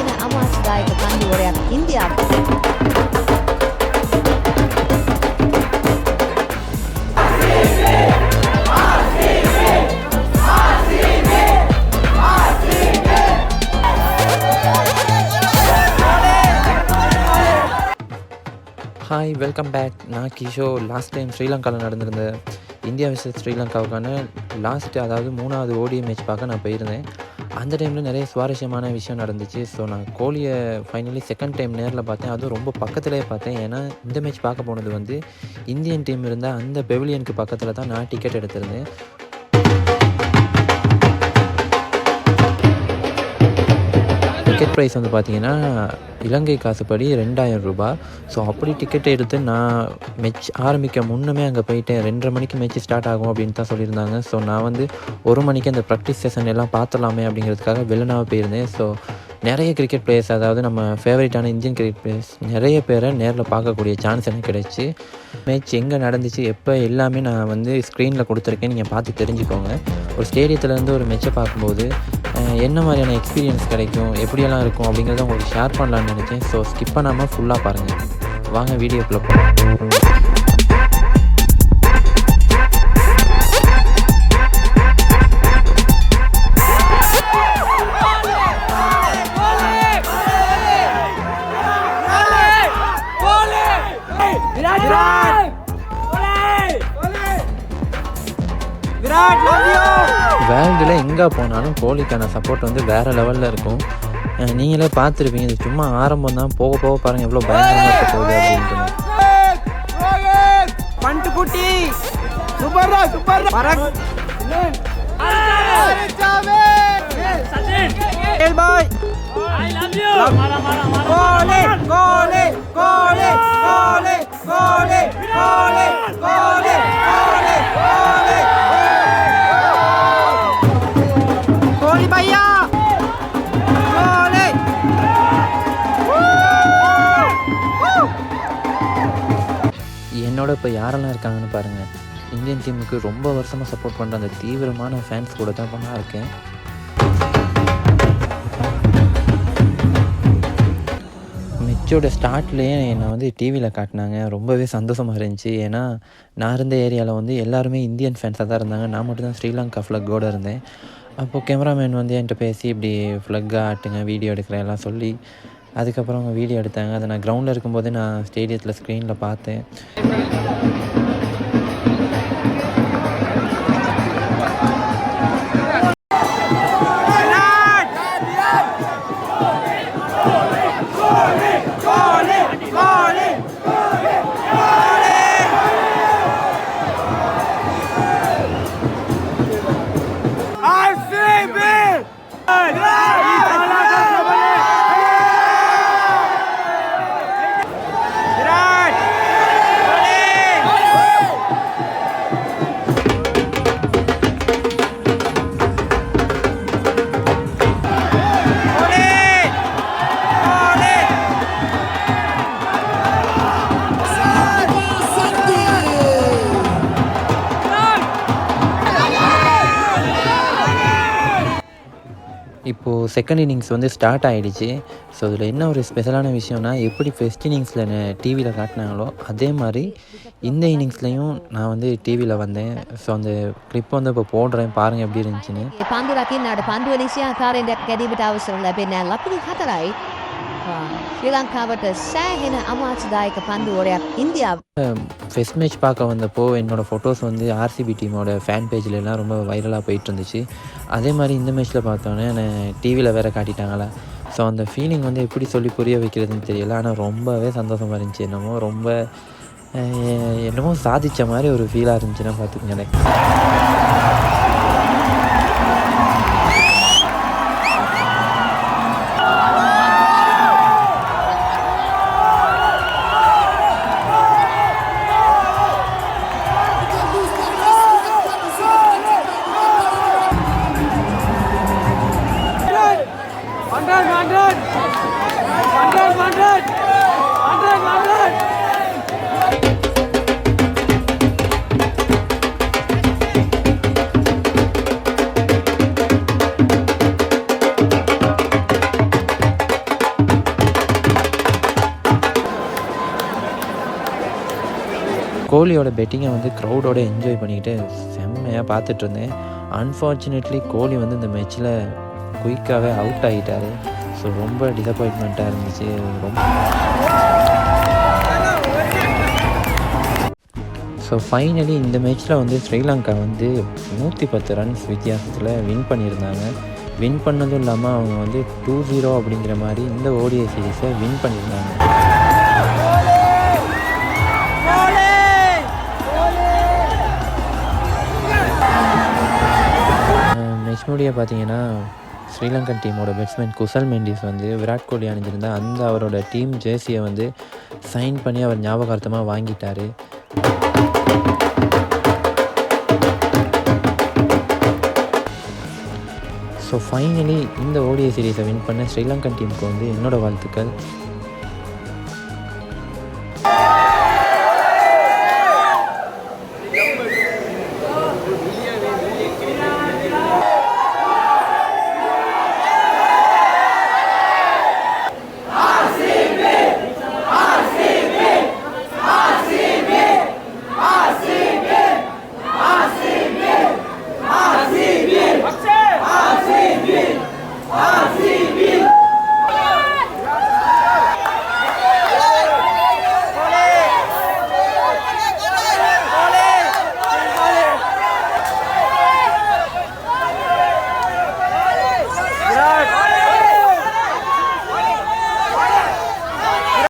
என அமாஸ் காயக காந்தி உரையார் இந்தியாவுக்கு hi welcome back நான் கிஷோ. லாஸ்ட் டைம் ஸ்ரீலங்காவில் நடந்திருந்தேன் இந்தியா விசஸ் ஸ்ரீலங்காவுக்கான லாஸ்ட் அதாவது மூணாவது ஓடிஎம் மேட்ச் பார்க்க நான் போயிருந்தேன். அந்த டைமில் நிறைய சுவாரஸ்யமான விஷயம் நடந்துச்சு. ஸோ நான் கோலியை ஃபைனலி செகண்ட் டைம் நேரில் பார்த்தேன். அதுவும் ரொம்ப பக்கத்துலேயே பார்த்தேன். ஏன்னா இந்த மேட்ச் பார்க்க போனது வந்து இந்தியன் டீம் இருந்தால் அந்த பெவிலியனுக்கு பக்கத்தில் தான் நான் டிக்கெட் எடுத்திருந்தேன். டிக்கெட் ப்ரைஸ் வந்து பார்த்தீங்கன்னா இலங்கை காசுப்படி ரெண்டாயிரம் ரூபாய் ஸோ அப்படி டிக்கெட் எடுத்து நான் மெச் ஆரம்பிக்க முன்னமே அங்கே போயிட்டேன். ரெண்டரை மணிக்கு மேட்ச் ஸ்டார்ட் ஆகும் அப்படின்னு தான் சொல்லியிருந்தாங்க. ஸோ நான் வந்து ஒரு மணிக்கு அந்த ப்ராக்டிஸ் செஷன் எல்லாம் பார்த்துடலாமே அப்படிங்கிறதுக்காக வெளினாக போயிருந்தேன். ஸோ நிறைய கிரிக்கெட் பிளேயர்ஸ் அதாவது நம்ம ஃபேவரட்டான இந்தியன் கிரிக்கெட் பிளேயர்ஸ் நிறைய பேரை நேரில் பார்க்கக்கூடிய சான்ஸ் எனக்கு கிடைச்சி. மேட்ச் எங்கே நடந்துச்சு எப்போ எல்லாமே நான் வந்து ஸ்க்ரீனில் கொடுத்துருக்கேன். நீங்கள் பார்த்து தெரிஞ்சுக்கோங்க. ஒரு ஸ்டேடியத்துலேருந்து ஒரு மேட்சை பார்க்கும்போது என்ன மாதிரியான எக்ஸ்பீரியன்ஸ் கிடைக்கும் எப்படியெல்லாம் இருக்கும் அப்படிங்கிறத உங்களுக்கு ஷேர் பண்ணலான்னு நினச்சேன் ஸோ ஸ்கிப் பண்ணாமல் ஃபுல்லாக பாருங்கள் வாங்க வீடியோக்குள்ளே போகலாம் விராட் லவ் வேர்ல்டில் எங்கே போனாலும் கோலிக்கான சப்போர்ட் வந்து வேறு லெவலில் இருக்கும். நீங்களே பார்த்துருப்பீங்க இது சும்மா ஆரம்பம் தான். போக போக பாருங்கள் எவ்வளோ பயங்கரமாக இருக்க போகுது அப்படின்ட்டு. பண்டு குட்டி. சூப்பர்ரா சூப்பர் பரக் கேல் பாய் என்னோட இப்போ யாரெல்லாம் இருக்காங்கன்னு பாருங்கள் இந்தியன் டீமுக்கு ரொம்ப வருஷமாக சப்போர்ட் பண்ணுற அந்த தீவிரமான ஃபேன்ஸ் கூட தான் இப்போ நான் இருக்கேன். மிச்சோட ஸ்டார்ட்லேயே என்னை வந்து டிவியில் காட்டினாங்க. ரொம்பவே சந்தோஷமாக இருந்துச்சு. ஏன்னா நான் இருந்த ஏரியாவில் வந்து எல்லாருமே இந்தியன் ஃபேன்ஸாக தான் இருந்தாங்க. நான் மட்டும் தான் ஸ்ரீலங்கா ஃப்ளக்கோடு இருந்தேன். அப்போது கேமராமேன் வந்து என்கிட்ட பேசி இப்படி ஃப்ளக் ஆட்டுங்க வீடியோ எடுக்கிறேன் எல்லாம் சொல்லி அதுக்கப்புறம் அவங்க வீடியோ எடுத்தாங்க. அதை நான் கிரவுண்டில் இருக்கும்போது நான் ஸ்டேடியத்தில் ஸ்க்ரீனில் பார்த்தேன். இப்போது செகண்ட் இன்னிங்ஸ் வந்து ஸ்டார்ட் ஆகிடுச்சு ஸோ இதில் என்ன ஒரு ஸ்பெஷலான விஷயம்னா எப்படி ஃபஸ்ட் இன்னிங்ஸில் டிவியில் காட்டினாங்களோ அதே மாதிரி இந்த இன்னிங்ஸ்லேயும் நான் வந்து டிவியில் வந்தேன். ஸோ அந்த கிளிப் வந்து இப்போ போடுறேன் பாருங்கள் எப்படி இருந்துச்சுன்னு. ஸ்ரீ லங்காவட்ட சேகின ada பந்து Indonesia இந்தியா ஃபெஸ்ட் மேட்ச் பார்க்க வந்தப்போ என்னோடய ஃபோட்டோஸ் வந்து ஆர்சிபி டீமோட ஃபேன் பேஜ்லலாம் ரொம்ப வைரலாக போயிட்டு இருந்துச்சு அதே மாதிரி இந்த மேட்ச்சில் பார்த்தோன்னே டிவியில் வேறு காட்டிட்டாங்களா. ஸோ அந்த ஃபீலிங் வந்து எப்படி சொல்லி புரிய வைக்கிறதுன்னு தெரியல. ஆனால் ரொம்பவே சந்தோஷமாக இருந்துச்சு என்னமோ. ரொம்ப என்னமோ சாதித்த மாதிரி ஒரு ஃபீலாக இருந்துச்சுன்னா பார்த்துக்கங்களேன். கோலியோட பெட்டிங்கை வந்து க்ரௌடோட என்ஜாய் பண்ணிக்கிட்டு செம்மையாக பார்த்துட்டு இருந்தேன் அன்ஃபார்ச்சுனேட்லி கோலி வந்து இந்த மேட்ச்சில் குயிக்காகவே அவுட் ஆகிட்டாரு. ஸோ ரொம்ப டிசப்பாயின்மெண்ட்டாக இருந்துச்சு. ரொம்ப ஸோ ஃபைனலி இந்த மேட்ச்சில் வந்து ஸ்ரீலங்கா வந்து நூற்றி பத்து ரன்ஸ் வித்தியாசத்தில் வின் பண்ணியிருந்தாங்க. வின் பண்ணதும் இல்லாமல் அவங்க வந்து டூ ஜீரோ அப்படிங்கிற மாதிரி இந்த ஓடிஐ சீரீஸை வின் பண்ணியிருந்தாங்க. விஷ்ணுடைய பார்த்தீங்கன்னா ஸ்ரீலங்கன் டீமோட பேட்ஸ்மேன் குசல் மெண்டிஸ் வந்து விராட் கோலி அணிஞ்சிருந்தா அந்த அவரோட டீம் ஜேர்சியை வந்து சைன் பண்ணி அவர் ஞாபகார்த்தமாக வாங்கிட்டார். ஸோ ஃபைனலி இந்த ஓடிஐ சீரீஸை வின் பண்ண ஸ்ரீலங்கன் டீமுக்கு வந்து என்னோட வாழ்த்துக்கள்.